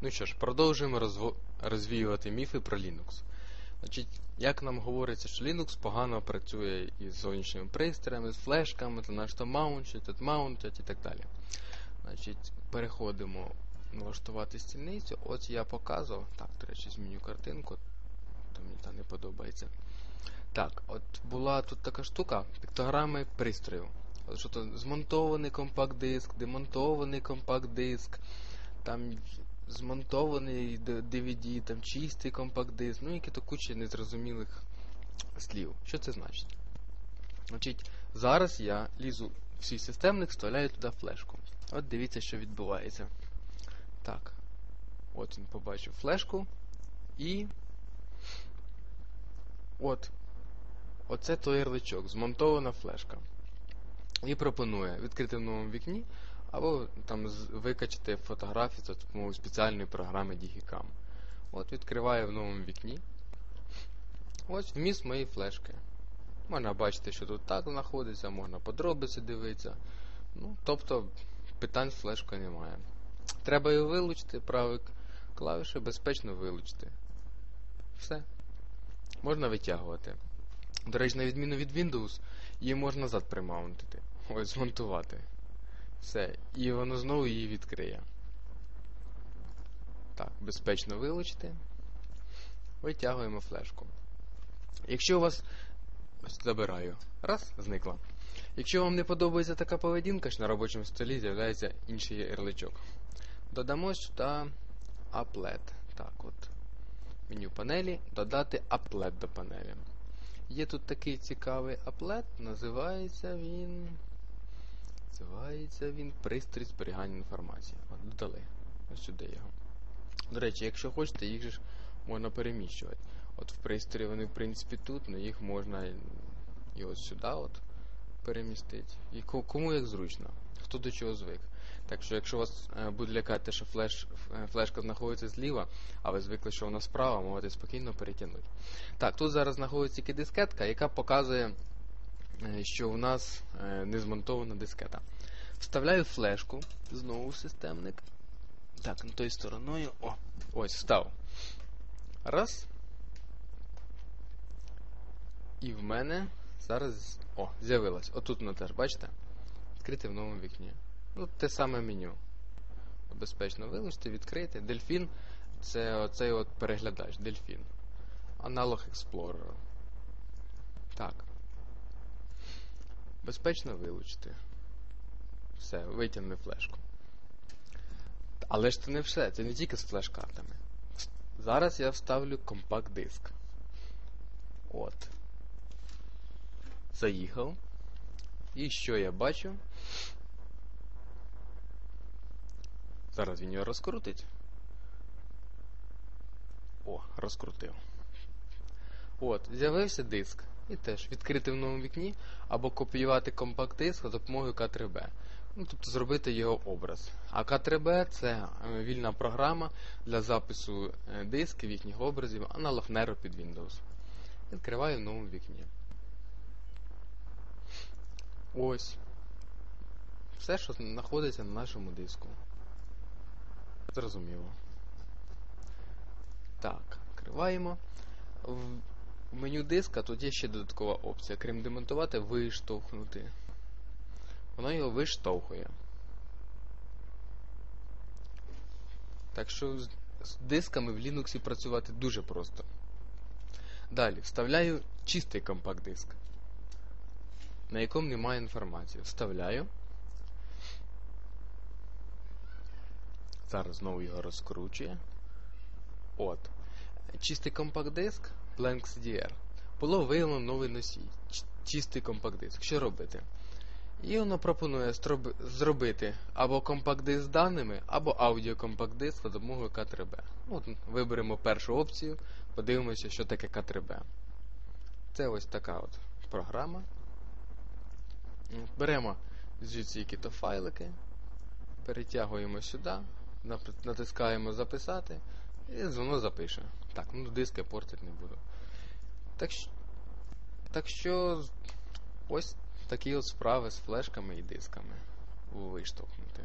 Ну що ж, продовжуємо розво- розвіювати міфи про Linux. Значить, як нам говориться, що Linux погано працює із зовнішніми пристроями, з флешками, то наш маунчить, маунтять і так далі. Значить, переходимо налаштувати стільницю. От я показував. Так, до речі, зміню картинку, то мені та не подобається. Так, от була тут така штука, піктограми пристрою. От що то змонтований компакт-диск, демонтований компакт-диск, там змонтований DVD, там чистий компакт-диск, ну які то куча незрозумілих слів. Що це значить? Значить, зараз я лізу в свій системник, вставляю туди флешку. От дивіться, що відбувається. Так. От він побачив флешку. І. От. Оце той ярличок, змонтована флешка. І пропонує відкрити в новому вікні або там викачати фотографії за допомогою спеціальної програми Digicam. От відкриваю в новому вікні. Ось вміст моєї флешки. Можна бачити, що тут так знаходиться, можна подробиці дивитися. Ну, тобто питань з флешкою немає. Треба її вилучити, правою клавішою безпечно вилучити. Все. Можна витягувати. До речі, на відміну від Windows, її можна назад примаунтити. Ось змонтувати. Все. І воно знову її відкриє. Так, безпечно вилучити. Витягуємо флешку. Якщо у вас. Ось забираю. Раз, зникла. Якщо вам не подобається така поведінка, що на робочому столі з'являється інший ярличок. Додамо сюди Applet. Так от. Меню панелі. Додати Applet до панелі. Є тут такий цікавий аплет, називається він. Називається він пристрій зберігання інформації. От, додали. Ось сюди його. До речі, якщо хочете, їх же ж можна переміщувати. От в пристрої вони, в принципі, тут, але їх можна і- ось сюди от перемістити. І кому як зручно, хто до чого звик. Так що, якщо вас е, буде лякати, що флеш, е, флешка знаходиться зліва, а ви звикли, що вона справа, можете спокійно перетягнути. Так, тут зараз знаходиться тільки дискетка, яка показує, що в нас е, не змонтована дискета. Вставляю флешку знову в системник. Так, на тою стороною. О, ось, встав. Раз. І в мене зараз. О, з'явилась. Отут вона теж, бачите? Відкрити в новому вікні. Ну, те саме меню. Безпечно вилучити, відкрити. Дельфін це оцей от переглядач, дельфін. Аналог Explorer. Так. Безпечно вилучити. Все, витягни флешку. Але ж це не все, це не тільки з флеш-картами. Зараз я вставлю компакт-диск. От. Заїхав. І що я бачу? Зараз він його розкрутить. О, розкрутив. От, з'явився диск. І теж відкрити в новому вікні або копіювати компакт-диск за допомогою К3B. Ну, тобто зробити його образ. А К3B це е, вільна програма для запису е, дисків, їхніх образів, аналог Nero під Windows. Відкриваю в новому вікні. Ось. Все, що знаходиться на нашому диску. Зрозуміло. Так, відкриваємо. В меню диска тут є ще додаткова опція. Крім демонтувати, виштовхнути. Воно його виштовхує. Так що з дисками в Linux працювати дуже просто. Далі вставляю чистий компакт-диск, на якому немає інформації. Вставляю. Зараз знову його розкручує. От. Чистий компакт-диск Blank CDR. Було виявлено новий носій. Чистий компакт-диск. Що робити? І воно пропонує зробити або компакт-диск з даними, або аудіокомпакт-диск за допомогою К3B. От, виберемо першу опцію, подивимося, що таке К3B. Це ось така от програма. Беремо звідси які-то файлики, перетягуємо сюди, натискаємо записати, і воно запише. Так, ну диск я портити не буду. Так, що, так що ось такі от справи з флешками і дисками виштовхнути.